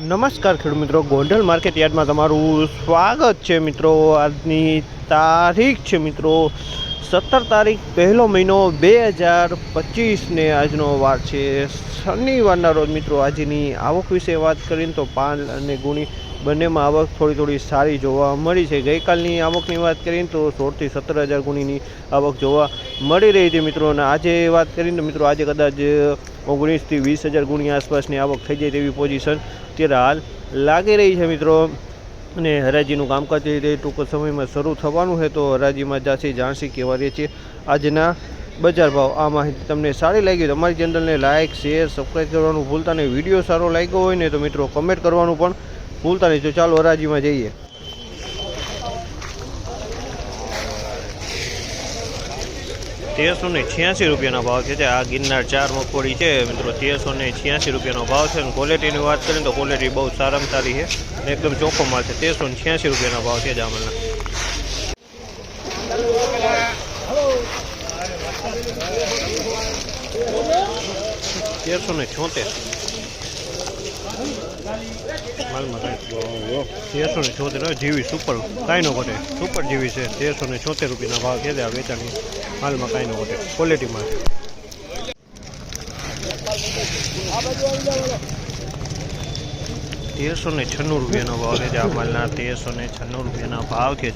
નમસ્કાર ખેડૂત મિત્રો, ગોંડલ માર્કેટ યાર્ડમાં તમારું સ્વાગત છે મિત્રો. આજની તારીખ છે મિત્રો સત્તર તારીખ પહેલો મહિનો બે હજાર પચીસને આજનો વાર છે. શનિવારના રોજ મિત્રો આજની આવક વિશે વાત કરીને તો પાન અને ગુણી બંનેમાં આવક થોડી થોડી સારી જોવા મળી છે. ગઈકાલની આવકની વાત કરીને તો સોળથી સત્તર હજાર ગુણીની આવક જોવા મળી રહી હતી મિત્રો. અને આજે વાત કરીને તો મિત્રો આજે કદાચ ઓગણીસથી વીસ હજાર ગુણી આસપાસની આવક થઈ જાય તેવી પોઝિશન અત્યારે હાલ લાગી રહી છે મિત્રો. અને હરાજીનું કામકાજ તે ટૂંક સમયમાં શરૂ થવાનું છે તો હરાજીમાં જાસી જાણસી કહેવા રહે છે. આજના બજાર ભાવ આ માહિતી તમને સારી લાગી તો અમારી ચેનલને લાઇક શેર સબસ્ક્રાઈબ કરવાનું ભૂલતા નહીં. વીડિયો સારો લાગ્યો હોય ને તો મિત્રો કમેન્ટ કરવાનું પણ ભૂલતા નહીં. તો ચાલો હરાજીમાં જઈએ. તેરસો ને છ્યાસી રૂપિયાનો ભાવ છે. આ ગિરનાર ચાર મગફળી છે મિત્રો, તેરસો ને છ્યાસી રૂપિયાનો ભાવ છે. અને ક્વોલિટીની વાત કરીએ તો ક્વોલિટી બહુ સારામાં સારી છે. એકદમ ચોખ્ખો માલ છે. તેરસો ને છ્યાસી રૂપિયાનો ભાવ છે જામલના તેરસો ને છોતેર. માલમાં કાંઈ તેરસો ને છોતેર જીવી સુપર કાંઈ નો ઘટે. સુપર જીવી છે, તેરસો ને છોતેર રૂપિયાના ભાવ છે આ વેચાણની માલમાં કાંઈ નો ઘટે. ક્વોલિટીમાં તેરસો ને છન્નું રૂપિયાનો ભાવ છે આ માલના તેરસો ને છન્નું રૂપિયાના ભાવ છે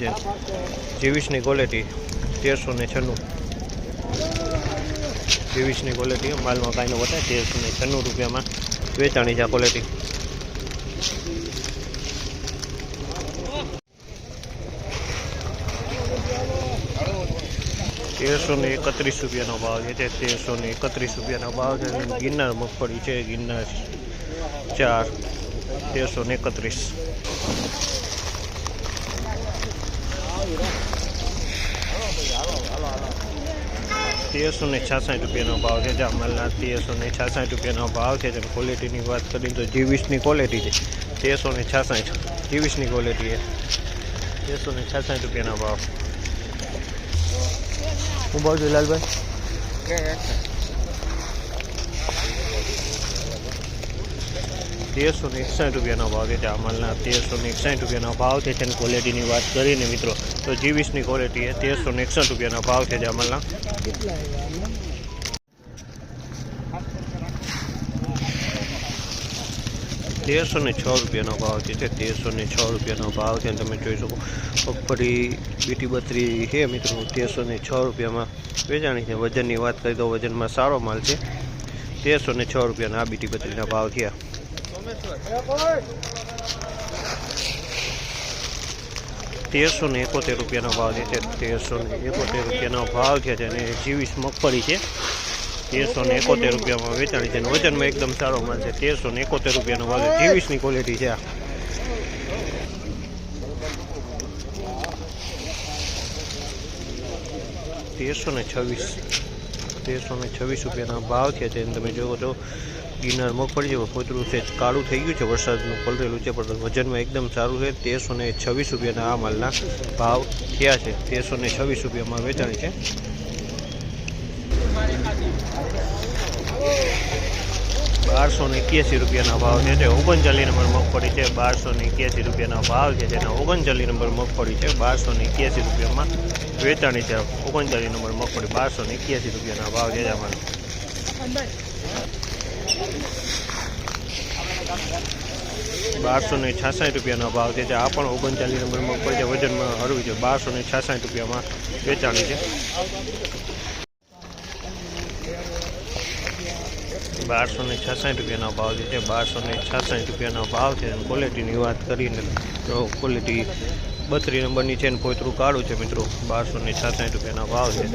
જીવીસની ક્વોલિટી તેરસો ને છન્નું. જીવીસની ક્વોલિટી માલમાં કાંઈ નો ઘટે, તેરસો ને છન્નું રૂપિયામાં વેચાણી છે ક્વોલિટી તેરસો ને એકત્રીસ રૂપિયાનો ભાવ છે તે તેરસો ને એકત્રીસ રૂપિયાનો ભાવ છે ગિરનાર મગફળી છે, ગિરનાર ચાર તેરસો ને એકત્રીસ. તેરસો ને છાસઠ રૂપિયાનો ભાવ છે. જામલના તેરસો ને છાસઠ રૂપિયાનો ભાવ છે. જેમ ક્વોલિટીની વાત કરીએ તો જીવીસની ક્વોલિટી છે. તેરસો ને છાસઠ જીવીસની ક્વોલિટી છે. તેરસો ને છાસઠ રૂપિયાનો ભાવ. હું ભાવ છું લાલભાઈ? તેરસો ને એકસાઠ રૂપિયાનો ભાવ છે. અમલના તેરસો ને એકસાઠ રૂપિયાનો ભાવ છે. તેની ક્વોલિટીની વાત કરીને મિત્રો, તો જીવીસની ક્વોલિટી એ તેરસો ને એકસઠ રૂપિયાનો ભાવ છે અમલના તેરસો ને છ રૂપિયાનો ભાવ છે તેરસો ને છ રૂપિયાનો ભાવ છે. તમે જોઈ શકો મગફળી બીટી બત્રી છે મિત્રો, તેરસો ને છ રૂપિયામાં વેચાણી છે. વજનની વાત કરીએ તો વજનમાં સારો માલ છે. તેરસો ને છ રૂપિયાના આ બીટી બત્રીના ભાવ થયા. તેરસો ને એકોતેર રૂપિયાનો ભાવ છે. તેરસો ને એકોતેર રૂપિયાનો ભાવ છે અને જીવીસ મગફળી છે. તેરસો ને એકોતેર રૂપિયામાં વેચાણી છે અને વજનમાં એકદમ સારો માલ છે. તેરસો ને એકોતેર રૂપિયાનો ભાવ છે. જીવીસની ક્વોલિટી છે આ. તેરસો ને છવ્વીસ. તેરસો ને છવ્વીસ રૂપિયાના ભાવ છે. તેને તમે જોવો તો ગિરનાર મગફળી જેવું પોતરું છે. કાળું થઈ ગયું છે. વરસાદનું પલરેલું છે પણ વજનમાં એકદમ સારું છે. તેરસો ને છવ્વીસ રૂપિયાના આ માલના ભાવ થયા છે. તેરસો ને છવ્વીસ રૂપિયામાં વેચાણ છે. બારસો ને એક્યાસી રૂપિયાના ભાવ છે તે ઓગણચાલીસ નંબર મગફળી છે. બારસો ને એક્યાસી રૂપિયાના ભાવ છે તેના ઓગણચાલીસ નંબર મગફળી છે. બારસો ને એક્યાસી રૂપિયામાં વેચાણી છે. ઓગણચાલીસ નંબર મગફળી બારસો ને એક્યાસી રૂપિયાના ભાવ છે આમાં બારસો ને છાસઠ રૂપિયાનો ભાવ છે જે આ પણ ઓગણચાલીસ નંબર મગફળી છે. વજનમાં હળવી છે. બારસો ને છાસઠ રૂપિયામાં વેચાણી છે. બારસો ને છાસઠ રૂપિયાનો ભાવ છે. બારસો ને છાસઠ રૂપિયાનો ભાવ છે. અને ક્વોલિટીની વાત કરીને તો ક્વોલિટી બત્રીસ નંબરની છે ને પોતરું કાળું છે મિત્રો બારસો ને છાસઠ રૂપિયાનો ભાવ છે.